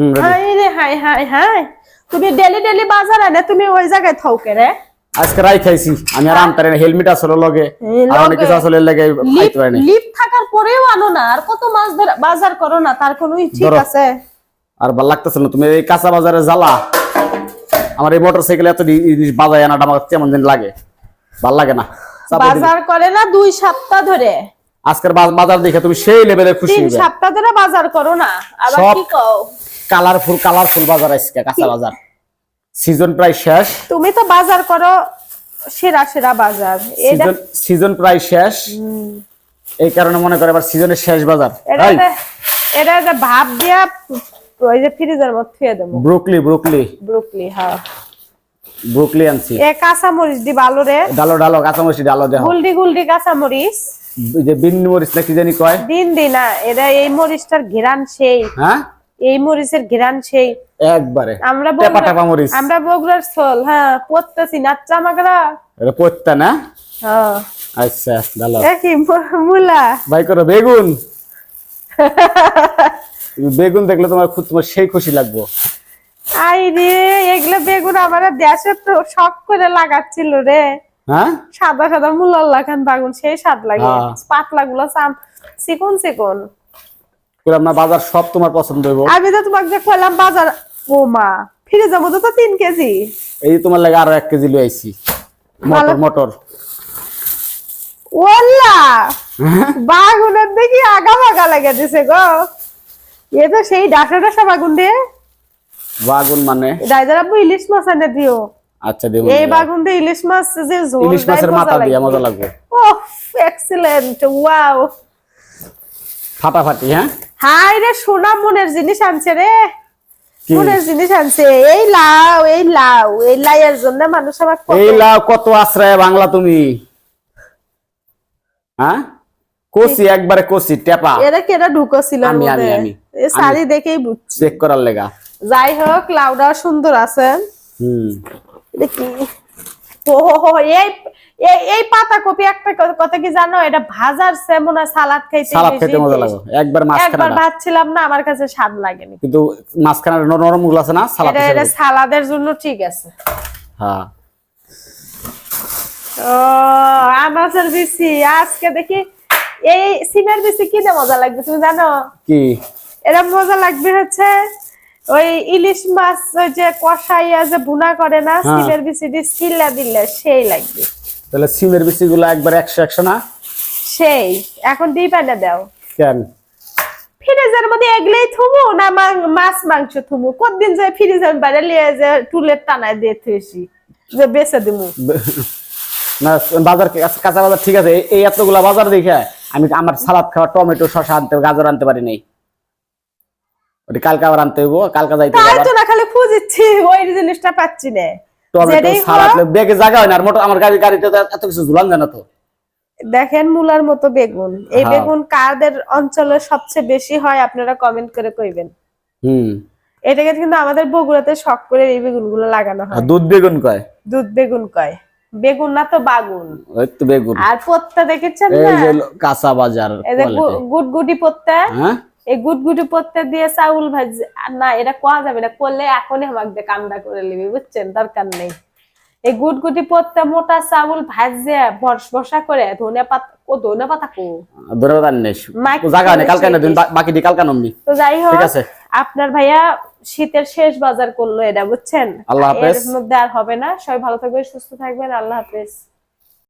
হুম ready। Hi রে hi hi hi. তুমি daily daily বাজার আনে তুমি ওই জায়গায় থাউকে রে। আজকে রাই খাইছি। আমি আর আনতে হেলমেট আসলে লগে। আর অনেক কিছু আসলে লাগে খাইতে পারি লিপ থাকার পরেও আনো না আর কত মাছ বাজার করো না তার কোনো ঠিক আছে। আর ভালো লাগতেছে না তুমি এই কাঁচা বাজারে জ্বালা। আমার এই মোটর সাইকেল এত বাজায় আনাটা আমার কেমন দিন লাগে। ভালো লাগে না। বাজার করে না দুই সপ্তাহ ধরে। আজকের বাজার দেখে তুমি সেই লেভেলে খুশি তিন সপ্তাহ ধরে বাজার করো না। আবার কি কও? কালারফুল কালারফুল বাজার আজকে কাঁচা বাজার। সিজন প্রায় শেষ। তুমি তো বাজার করো সেরা সেরা বাজার। সিজন প্রায় শেষ। এই কারণে মনে করে এবার সিজনের শেষ বাজার। এটা এটা- ভাব দিয়া ওই যে ফ্রিজের মধ্যে থুয়ে দেবো। Broccoli broccoli. ব্রুকলি হ্যাঁ। ব্রুকলি আনছি। এ কাঁচা মরিচ দি ভালো রে। ডালো ডালো কাঁচামরিচ ডালো দেখো গুলডি গুলডি কাঁচা মরিচ যে বিন মরিচ না কি জানি কয়? দিন দিন না এটা এই মরিচটার ঘেরান সেই। হ্যাঁ? এই মরিচের ঘেরান সেই। একবারে। আমরা টেপা মরিচ। আমরা বগুড়ার সোল হ্যাঁ পড়তেছি নাচ্চা মাগরা। এটা পড়তা না? হ্যাঁ। আচ্ছা এ কি মূলা? ভাই করো বেগুন। বেগুন দেখলে তোমার খুব তোমার সেই খুশি লাগবো। আই রে এগুলো বেগুন আমার দেশে তো শখ করে লাগাচ্ছিল রে। হ্যাঁ? সাদা সাদা মুলার লাগান বাগুন সেই স্বাদ লাগে। হ্যাঁ। পাতলা গুলো চিকন চিকন। করলাম না বাজার সব তোমার পছন্দ হইব। আমি তো তোমাকে যে কইলাম বাজার ও মা ফিরে যাব তো তো তিন কেজি। এই তোমার লাগে আরও এক কেজি লই আইছি। মটর মটর। ওল্লা! হ্যাঁ? বাগুনের দেখি আগা বাগা লাগে দিছে গো। এ তো সেই ডাটা ডাসা বাগুন রে বাগুন মানে? আব্বু ইলিশ মাছ এনে দিও। আচ্ছা দেব এই বাগুন দিয়ে ইলিশ মাছ যে ঝোল ইলিশ মাছের মাথা দিয়ে। মজা লাগবে। ওহ এক্সিলেন্ট ওয়াও ফাটাফাটি হ্যাঁ? হাই রে সোনা মনের জিনিস আনছে রে। মনের জিনিস আনছে। এই লাউ এই লাউ এই লাইয়ের জন্য মানুষ আমার এই লাও কত আশ্রয় বাংলা তুমি? হ্যাঁ? কষি একবারে কষি টেপা। এরা কেরা ঢুকছিল আমি, আমি, আমি, এই শাড়ি দেখেই বুঝছি। চেক করার লেগা। যাই হোক লাউডা সুন্দর আছে। হুম। কি? ও হো হো, এই এই- পাতা কপি একটা কথা কি জানো? এটা ভাজার সেমন সালাদ খাইতে সালাদ খেতে মজা লাগে। একবার মাছ একবার মাঝখানে ভাবছিলাম না আমার কাছে স্বাদ লাগেনি। কিন্তু মাঝখানে নরম নরমগুলো আছে না সালাদ এটা এটা সালাদের জন্য ঠিক আছে। হ্যাঁ। ও আনাজের বিসি আজকে দেখি এই সিমের বিসি কি দিয়ে মজা লাগবে তুমি জানো? কি? এরা মজা লাগবে হচ্ছে ওই ইলিশ মাছ ওই যে কষাইয়া যে ভুনা করে না হ্যাঁ। সিমের বিসি দিয়ে সিল্লা দিলে সেই লাগবে। তাহলে সিমের বিচি গুলো একবার একশো একশো না? সেই এখন ডিপ পানি দাও। কেন? ফ্রিজের মধ্যে এগলেই থুমু না মাং- মাছ মাংস থুমু? কতদিন যে ফ্রিজের বাইরে লিয়ে যে টুলের টানায় দিয়ে থুয়েছি যে বেছে দিমু? না বাজার কাঁচা- কাঁচা বাজার ঠিক আছে এই- এতগুলা বাজার দেখে আমি আমার সালাদ খাওয়া টমেটো শসা আনতে গাজর আনতে পারি নাই। কালকে আবার আনতে হইব কালকে যাইতে তাই তো না খালি খুঁজিচ্ছি ওই জিনিসটা পাচ্ছি না। টমেটো সালাদ হোক, জায়গা হয় না আর মোটর আমার গাড়ি গাড়িতে এত কিছু ঝুলান জানা তো। দেখেন মুলার মতো বেগুন। এই হ্যাঁ। বেগুন কাদের অঞ্চলে সবচেয়ে বেশি হয় আপনারা কমেন্ট করে কইবেন। হুম। এটাকে কিন্তু আমাদের বগুড়াতে শখ করে এই বেগুনগুলো লাগানো হয়। দুধ বেগুন কয়? দুধ বেগুন কয়। বেগুন না তো বাগুন। ওই তো বেগুন। আর পত্তা দেখেছেন না? কাঁচা বাজার এই যে গুটগুটি পত্তা? হ্যাঁ? এই গুটগুটি পত্তা দিয়ে চাউল ভাজি না এটা কোয়া যাবে না করলে এখনই আমাকে কামটা করে নিবি বুঝছেন? দরকার নেই। এই গুটগুটি পত্তা মোটা চাউল ভাজে বর্ষ বসা করে ধনে পাতা ও ধনে পাতা কো? ধরে বাজার নেই জায়গা নেই কালকে না বাকি দি কালকে নমনি তো যাই হোক ঠিক আছে। আপনার ভাইয়া শীতের শেষ বাজার করল এটা বুঝছেন? আল্লাহ হাফেজ। এর মধ্যে আর হবে না। সবাই ভালো থাকবেন সুস্থ থাকবেন আল্লাহ হাফেজ।